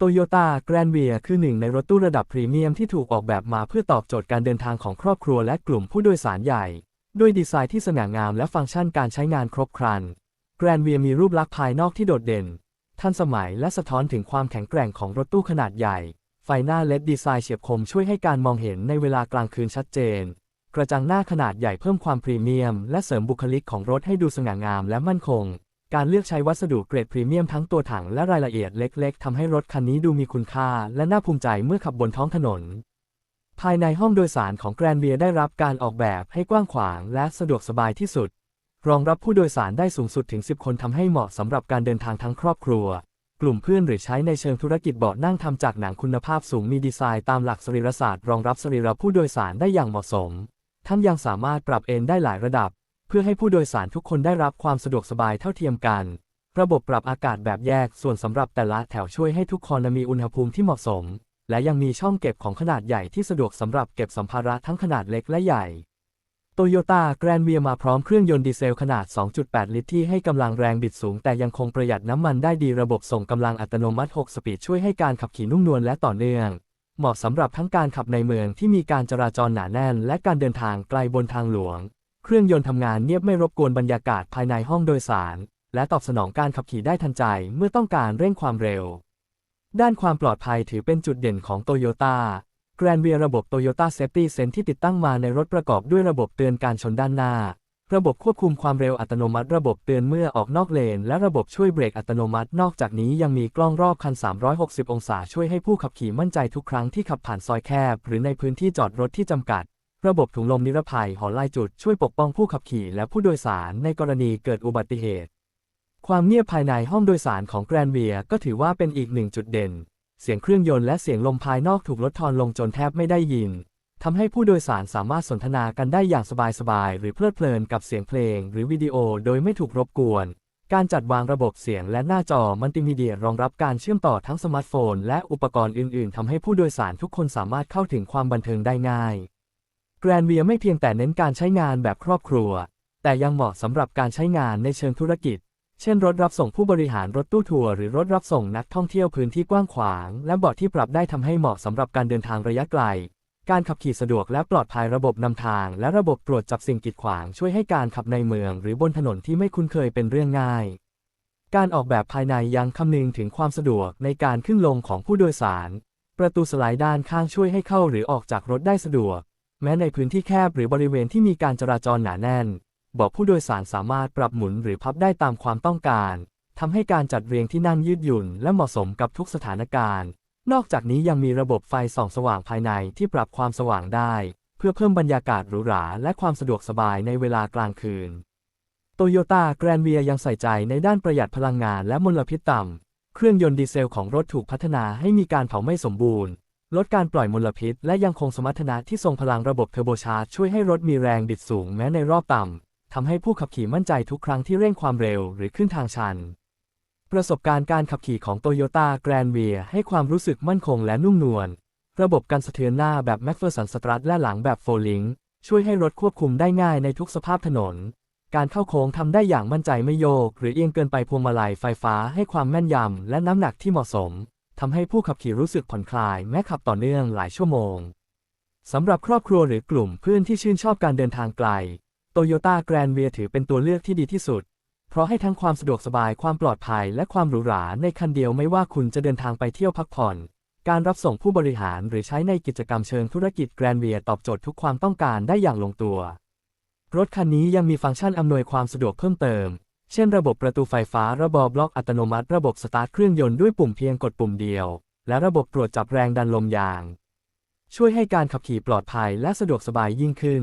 โตโยต้าแกรนเวียคือหนึ่งในรถตู้ระดับพรีเมียมที่ถูกออกแบบมาเพื่อตอบโจทย์การเดินทางของครอบครัวและกลุ่มผู้โดยสารใหญ่ ด้วยดีไซน์ที่สง่างามและฟังก์ชันการใช้งานครบครันแกรนเวียมีรูปลักษณ์ภายนอกที่โดดเด่น ทันสมัยและสะท้อนถึงความแข็งแกร่งของรถตู้ขนาดใหญ่ ไฟหน้าเลดดีไซน์เฉียบคมช่วยให้การมองเห็นในเวลากลางคืนชัดเจน กระจังหน้าขนาดใหญ่เพิ่มความพรีเมียม และเสริมบุคลิกของรถให้ดูสง่างามและมั่นคง การเลือกใช้วัสดุเกรดพรีเมียมทั้งตัวถังและรายละเอียดเล็ก ๆทำให้รถคันนี้ดูมีคุณค่าและน่าภูมิใจเมื่อขับบนท้องถนน ภายในห้องโดยสารของแกรนเวียได้รับการออกแบบให้กว้างขวางและสะดวกสบายที่สุด รองรับผู้โดยสารได้สูงสุดถึง 10 คนทำให้เหมาะสำหรับการเดินทางทั้งครอบครัว กลุ่มเพื่อนหรือใช้ในเชิงธุรกิจเบาะนั่งทำจากหนังคุณภาพสูงมีดีไซน์ตามหลักสรีรศาสตร์รองรับสรีระผู้โดยสารได้อย่างเหมาะสม ทั้งยังสามารถปรับเอนได้หลายระดับ เพื่อให้ผู้โดยสารทุกคนได้รับความสะดวกสบายเท่าเทียมกัน ระบบปรับอากาศแบบแยกส่วนสำหรับแต่ละแถวช่วยให้ทุกคนมีอุณหภูมิที่เหมาะสม และยังมีช่องเก็บของขนาดใหญ่ที่สะดวกสำหรับเก็บสัมภาระทั้งขนาดเล็กและใหญ่โตโยต้าแกรนเวียมาพร้อมเครื่องยนต์ดีเซลขนาด 2.8 ลิตรที่ให้กำลังแรงบิดสูง แต่ยังคงประหยัดน้ำมันได้ดีระบบส่งกำลังอัตโนมัติ 6 สปีดช่วยให้การขับขี่นุ่มนวลและต่อเนื่อง เหมาะสำหรับทั้งการขับในเมืองที่มีการจราจรหนาแน่น และการเดินทางไกลบนทางหลวง เครื่องยนต์ทำงานเงียบไม่รบกวนบรรยากาศภายในห้องโดยสาร และตอบสนองการขับขี่ได้ทันใจเมื่อต้องการเร่งความเร็ว ด้านความปลอดภัยถือเป็นจุดเด่นของโตโยต้าแกรนเวียระบบ Toyota Safety Sense ที่ติดตั้งมาในรถประกอบด้วยระบบเตือนการชนด้านหน้า ระบบควบคุมความเร็วอัตโนมัติ ระบบเตือนเมื่อออกนอกเลน และระบบช่วยเบรกอัตโนมัติ นอกจากนี้ยังมีกล้องรอบคัน 360 องศาช่วยให้ผู้ขับขี่มั่นใจทุกครั้งที่ขับผ่านซอยแคบ หรือในพื้นที่จอดรถที่จำกัด ระบบถุงลมนิรภัยหอลายจุดช่วยปกป้องผู้ขับขี่และผู้โดยสารในกรณีเกิดอุบัติเหตุ ความเงียบภายในห้องโดยสารของแกรนเวียก็ถือว่าเป็นอีกหนึ่งจุดเด่น เสียงเครื่องยนต์และเสียงลมภายนอกถูกลดทอนลงจนแทบไม่ได้ยินทำให้ผู้โดยสารสามารถสนทนากันได้อย่างสบายๆ หรือเพลิดเพลินกับเสียงเพลง หรือวิดีโอโดยไม่ถูกรบกวน การจัดวางระบบเสียงและหน้าจอมัลติมีเดียรองรับการเชื่อมต่อทั้งสมาร์ทโฟน และอุปกรณ์อื่น ๆทำให้ผู้โดยสารทุกคนสามารถเข้าถึงความบันเทิงได้ง่าย แกรนเวียไม่เพียงแต่เน้นการใช้งานแบบครอบครัว แต่ยังเหมาะสำหรับการใช้งานในเชิงธุรกิจ เช่นรถรับส่งผู้บริหารรถตู้ทัวร์หรือรถรับส่งนักท่องเที่ยวพื้นที่กว้างขวาง และเบาะที่ปรับได้ทำให้เหมาะสำหรับการเดินทางระยะไกล การขับขี่สะดวกและปลอดภัยระบบนำทาง และระบบตรวจจับสิ่งกีดขวางช่วยให้การขับในเมือง หรือบนถนนที่ไม่คุ้นเคยเป็นเรื่องง่าย การออกแบบภายในยังคำนึงถึงความสะดวกในการขึ้นลงของผู้โดยสาร ประตูสไลด์ด้านข้างช่วยให้เข้าหรือออกจากรถได้สะดวก แม้ในพื้นที่แคบหรือบริเวณที่มีการจราจรหนาแน่นเบาะผู้โดยสารสามารถปรับหมุนหรือพับได้ตามความต้องการทำให้การจัดเรียงที่นั่งยืดหยุ่น และเหมาะสมกับทุกสถานการณ์ นอกจากนี้ยังมีระบบไฟส่องสว่างภายในที่ปรับความสว่างได้ เพื่อเพิ่มบรรยากาศหรูหราและความสะดวกสบายในเวลากลางคืนโตโยต้าแกรนเวียยังใส่ใจในด้านประหยัดพลังงานและมลพิษต่ำ เครื่องยนต์ดีเซลของรถถูกพัฒนาให้มีการเผาไม่สมบูรณ์ ลดการปล่อยมลพิษ และยังคงสมรรถนะที่ทรงพลังระบบเทอร์โบชาร์จช่วยให้รถมีแรงบิดสูงแม้ในรอบต่ำทำให้ผู้ขับขี่มั่นใจทุกครั้งที่เร่งความเร็วหรือขึ้นทางชัน ประสบการณ์การขับขี่ของ Toyota Grand v i a ให้ความรู้สึกมั่นคงและนุ่มนวลระบบการสะเทือนหน้าแบบ MacPherson Strut และหลังแบบ f o l l i n g ช่วยให้รถควบคุมได้ง่ายในทุกสภาพถนน การเข้าโค้งทำได้อย่างมั่นใจไม่โยก หรือเอียงเกินไปพวงมาลัยไฟฟ้าให้ความแม่นยำและน้ำหนักที่เหมาะสม ทำให้ผู้ขับขี่รู้สึกผ่อนคลายแม้ขับต่อเนื่องหลายชั่วโมง สำหรับครอบครัวหรือกลุ่มเพื่อนที่ชื่นชอบการเดินทางไกล Toyota Grand v i a ถือเป็นตัวเลือกที่ดีที่สุด เพราะให้ทั้งความสะดวกสบายความปลอดภัยและความหรูหราในคันเดียวไม่ว่าคุณจะเดินทางไปเที่ยวพักผ่อน การรับส่งผู้บริหารหรือใช้ในกิจกรรมเชิงธุรกิจ Grand v i a ตอบโจทย์ทุกความต้องการได้อย่างลงตัว รถคันนี้ยังมีฟังก์ชันอำนวยความสะดวกเพิ่มเติม เช่นระบบประตูไฟฟ้าระบบบล็อกอัตโนมัติ ระบบสตาร์ทเครื่องยนต์ด้วยปุ่มเพียงกดปุ่มเดียว และระบบตรวจจับแรงดันลมยาง ช่วยให้การขับขี่ปลอดภัยและสะดวกสบายยิ่งขึ้น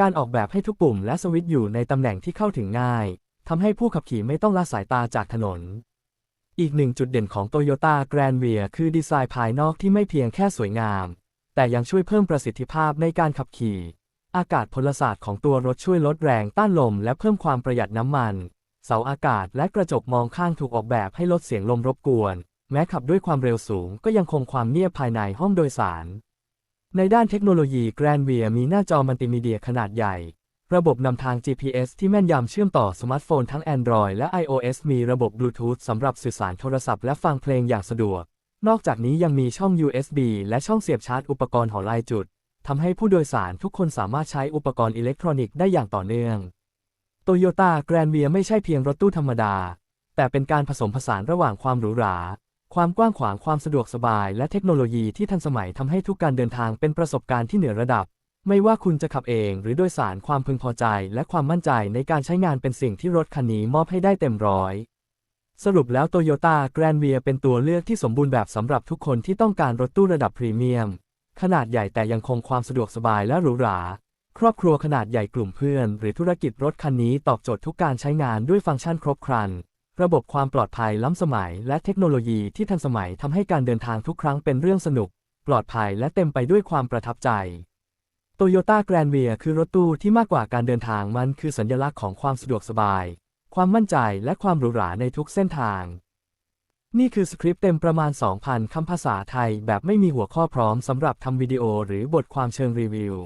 การออกแบบให้ทุกปุ่มและสวิตช์อยู่ในตำแหน่งที่เข้าถึงง่ายทำให้ผู้ขับขี่ไม่ต้องละสายตาจากถนน อีกหนึ่งจุดเด่นของ Toyota Grand v i a คือดีไซน์ภายนอกที่ไม่เพียงแค่สวยงาม แต่ยังช่วยเพิ่มประสิทธิภาพในการขับขี่ อากาศพลศาสตร์ของตัวรถช่วยลดแรงต้านลมและเพิ่มความประหยัดน้ำมัน เสาอากาศและกระจกมองข้างถูกออกแบบให้ลดเสียงลมรบกวน แม้ขับด้วยความเร็วสูงก็ยังคงความเงียบภายในห้องโดยสาร ในด้านเทคโนโลยี Grand v i a มีหน้าจอมัลติมีเดียขนาดใหญ่ ระบบนำทาง GPS ที่แม่นยำเชื่อมต่อสมาร์ทโฟนทั้ง Android และ iOS มีระบบ Bluetooth สำหรับสื่อสารโทรศัพท์และฟังเพลงอย่างสะดวก นอกจากนี้ยังมีช่อง USB และช่องเสียบชาร์จอุปกรณ์หอลายจุดทำให้ผู้โดยสารทุกคนสามารถใช้อุปกรณ์อิเล็กทรอนิกส์ได้อย่างต่อเนื่อง Toyota Grand Via ไม่ใช่เพียงรถตู้ธรรมดา แต่เป็นการผสมผสานระหว่างความหรูหรา ความกว้างขวางความสะดวกสบาย และเทคโนโลยีที่ทันสมัยทำให้ทุกการเดินทางเป็นประสบการณ์ที่เหนือระดับ ไม่ว่าคุณจะขับเองหรือโดยสารความพึงพอใจ และความมั่นใจในการใช้งานเป็นสิ่งที่รถคันนี้มอบให้ได้เต็มร้อยสรุปแล้ว Toyota Grand Via เป็นตัวเลือกที่สมบูรณ์แบบสำหรับทุกคนที่ต้องการรถตู้ระดับพรีเมียม ขนาดใหญ่แต่ยังคงความสะดวกสบายและหรูหรา ครอบครัวขนาดใหญ่กลุ่มเพื่อน หรือธุรกิจรถคันนี้ตอบโจทย์ทุกการใช้งานด้วยฟังก์ชันครบครัน ระบบความปลอดภัยล้ำสมัย และเทคโนโลยีที่ทันสมัยทำให้การเดินทางทุกครั้งเป็นเรื่องสนุก ปลอดภัยและเต็มไปด้วยความประทับใจ Toyota Grand Via คือรถตู้ที่มากกว่าการเดินทางมันคือสัญลักษณ์ของความสะดวกสบาย ความมั่นใจและความหรูหราในทุกเส้นทาง นี่คือสคริปต์เต็มประมาณ 2,000 คำภาษาไทย แบบไม่มีหัวข้อพร้อมสำหรับทำวิดีโอหรือบทความเชิงรีวิว